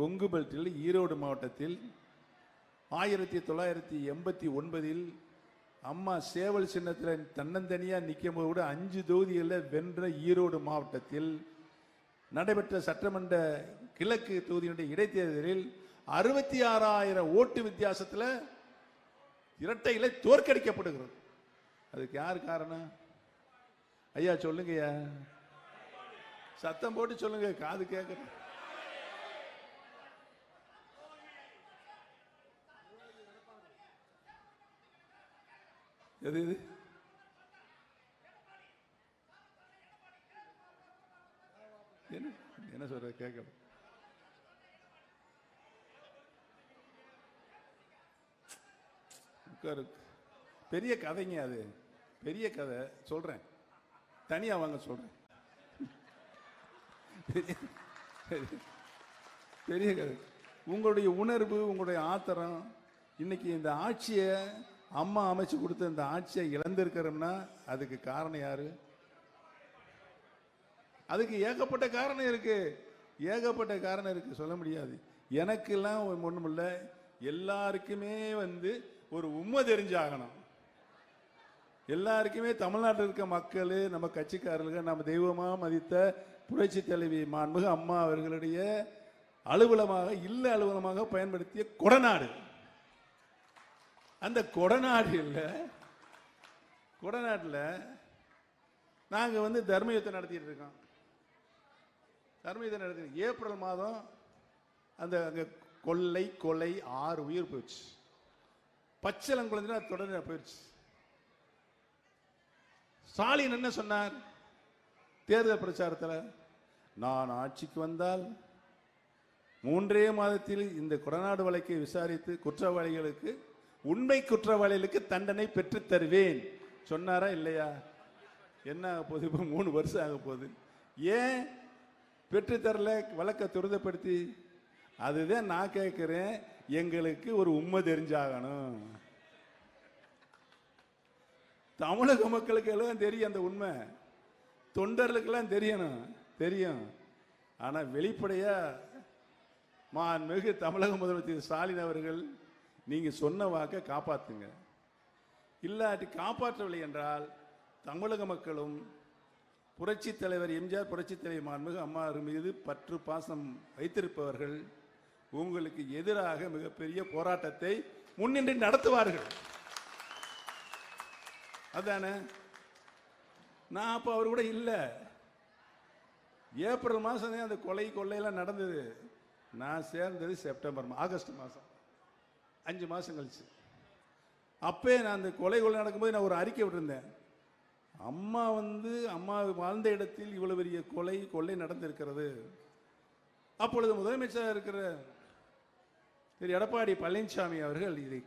கொங்கு பெல்ட்டில் ஈரோடு மாவட்டத்தில் ஆயிரத்தி தொள்ளாயிரத்தி எண்பத்தி ஒன்பதில் அம்மா சேவல் சின்னத்தில் தன்னந்தனியாக நிற்கும் போது கூட அஞ்சு தொகுதிகளில் வென்ற ஈரோடு மாவட்டத்தில் நடைபெற்ற சட்டமன்ற கிழக்கு தொகுதியினுடைய இடைத்தேர்தலில் அறுபத்தி ஆறாயிரம் ஓட்டு வித்தியாசத்தில் இரட்டைகளை தோற்கடிக்கப்படுகிறது. அதுக்கு யார் காரணம்? ஐயா சொல்லுங்கய்யா. சத்தம் போட்டு சொல்லுங்க காது கேட்குறேன். எது இது என்ன? என்ன சொல்ற? கேட்க உட்காரு. பெரிய கதைங்க அது. பெரிய கதை. சொல்றேன். தனியா வாங்க சொல்றேன். பெரிய பெரிய கதை. உங்களுடைய உணர்வு உங்களுடைய ஆத்திரம் இன்னைக்கு இந்த ஆட்சியை அம்மா அமைச்சு கொடுத்த இந்த ஆட்சியை இழந்திருக்கிறோம்னா அதுக்கு காரணம் யாரு? அதுக்கு ஏகப்பட்ட காரணம் இருக்கு. ஏகப்பட்ட காரணம் இருக்கு. சொல்ல முடியாது. எனக்கெல்லாம் ஒன்றும் இல்லை. எல்லாருக்குமே வந்து ஒரு உண்மை தெரிஞ்சாகணும். எல்லாருக்குமே தமிழ்நாட்டில் இருக்க மக்கள் நம்ம கட்சிக்காரர்கள் நம்ம தெய்வமாக மதித்த புரட்சி தலைவி மாண்புக அம்மா அவர்களுடைய அலுவலமாக இல்ல அலுவலமாக பயன்படுத்திய கொடநாடு. அந்த கொடநாடு இல்லை கொடநாட்டில் நாங்கள் வந்து தர்ம யுத்தம் நடத்திட்டு இருக்கோம். தர்ம யுத்தம் நடத்தி ஏப்ரல் மாதம் அந்த அங்கே கொள்ளை கொலை ஆறு உயிர் போயிடுச்சு. பச்சளங்குழந்தை தொடர்ந்து போயிடுச்சு. ஸ்டாலின் என்ன சொன்னார்? தேர்தல் பிரச்சாரத்தில் நான் ஆட்சிக்கு வந்தால் மூன்றே மாதத்தில் இந்த கொடநாடு வழக்கை விசாரித்து குற்றவாளிகளுக்கு உண்மை குற்றவாளிகளுக்கு தண்டனை பெற்று தருவேன். சொன்னாரா இல்லையா? என்ன ஆக போகுது? இப்போ மூணு வருஷம் ஆக போகுது. ஏன் பெற்றுத்தரல வழக்கை துரிதப்படுத்தி. அதுதான் நான் கேட்குறேன். எங்களுக்கு ஒரு உண்மை தெரிஞ்சாகணும். தமிழக மக்களுக்கு எல்லாம் தெரியும் அந்த உண்மை. தொண்டர்களுக்கெல்லாம் தெரியணும். தெரியும். ஆனால் வெளிப்படையாக மாண்புமிகு தமிழக முதல்வர் ஸ்டாலின் அவர்கள் நீங்க சொன்ன வாக்கை காப்பாத்துங்க. இல்லாட்டி காப்பாற்றவில்லை என்றால் தமிழக மக்களும் புரட்சி தலைவர் எம்ஜிஆர் புரட்சி தலைவர் மாண்புமிகு அம்மா மீது பற்று பாசம் வைத்திருப்பவர்கள் உங்களுக்கு எதிராக மிகப்பெரிய போராட்டத்தை முன்னின்று நடத்துவார்கள். அதானே? நான் அப்போ அவர் கூட இல்லை. ஏப்ரல் மாதம் அந்த கொலை கொள்ளையெல்லாம் நடந்தது. நான் சேர்ந்தது செப்டம்பர் ஆகஸ்ட் மாதம் அஞ்சு மாதம் கழிச்சு. அப்போ நான் அந்த கொலை கொலை நடக்கும்போது நான் ஒரு அறிக்கை விட்டிருந்தேன். அம்மா வந்து அம்மா வாழ்ந்த இடத்தில் இவ்வளவு பெரிய கொலை கொள்ளை நடந்திருக்கிறது. அப்பொழுது முதலமைச்சராக இருக்கிற திரு. எடப்பாடி பழனிசாமி அவர்கள் இதை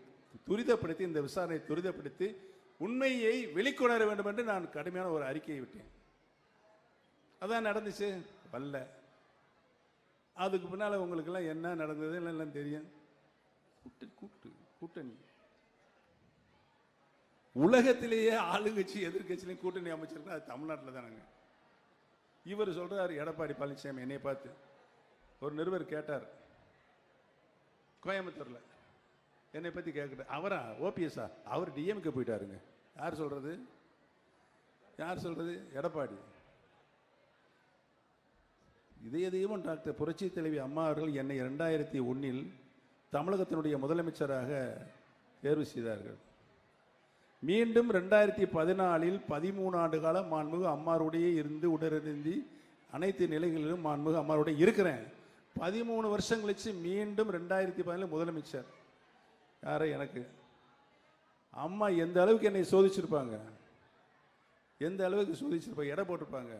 துரிதப்படுத்தி இந்த விசாரணை துரிதப்படுத்தி உண்மையை வெளிக்கொணர வேண்டும் என்று நான் கடுமையான ஒரு அறிக்கையை விட்டேன். அதான் நடந்துச்சு. வரல. அதுக்கு பின்னால் உங்களுக்கெல்லாம் என்ன நடந்தது எல்லாம் தெரியும். கூட்டு கூட்டணி. உலகத்திலேயே ஆளுங்கட்சி எதிர்கட்சியிலையும் கூட்டணி அமைச்சிருக்கா அது தமிழ்நாட்டில் தானங்க. இவர் சொல்கிறார் எடப்பாடி பழனிசாமி என்னை பார்த்து. ஒரு நிருபர் கேட்டார் கோயம்புத்தூர்ல. என்னை பற்றி கேட்குற அவரா? ஓபிஎஸ்ஆ? அவர் டிஎம்கே போயிட்டாருங்க. யார் சொல்றது? யார் சொல்றது? எடப்பாடி. இதய தெய்வம் டாக்டர் புரட்சி தலைவி அம்மா அவர்கள் என்னை இரண்டாயிரத்தி ஒன்னில் தமிழகத்தினுடைய முதலமைச்சராக தேர்வு செய்தார்கள். மீண்டும் ரெண்டாயிரத்தி பதினாலில் பதிமூணு ஆண்டு காலம் மாண்புமிகு அம்மாருடைய இருந்து உடனிருந்தி அனைத்து நிலைகளிலும் மாண்புமிகு அம்மாருடைய இருக்கிறேன். பதிமூணு வருஷம் கழிச்சு மீண்டும் ரெண்டாயிரத்தி பதினாலு முதலமைச்சர். யாரை எனக்கு? அம்மா எந்த அளவுக்கு என்னை சோதிச்சிருப்பாங்க? எந்த அளவுக்கு சோதிச்சிருப்பாங்க எடை போட்டிருப்பாங்க.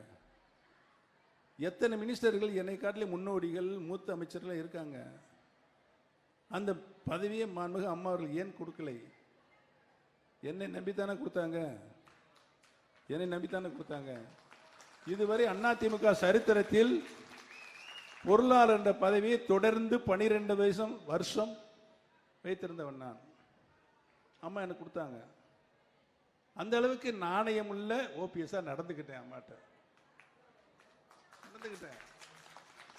எத்தனை மினிஸ்டர்கள் என்னை காட்டிலும் முன்னோடிகள் மூத்த அமைச்சர்கள் இருக்காங்க. அந்த பதவியை மாண்புக அம்மா அவர்கள் ஏன் கொடுக்கலை? என்னை நம்பித்தானே கொடுத்தாங்க? என்னை நம்பித்தானே கொடுத்தாங்க? இதுவரை அதிமுக சரித்திரத்தில் பொருளாளர் என்ற பதவியை தொடர்ந்து பனிரெண்டு வருஷம் வருஷம் வைத்திருந்தவன் நான். அம்மா எனக்கு கொடுத்தாங்க. அந்த அளவுக்கு நாணயம் உள்ள ஓபிஎஸ்ஸாக நடந்துக்கிட்டேன் அம்மாட்ட. நடந்துக்கிட்டேன்.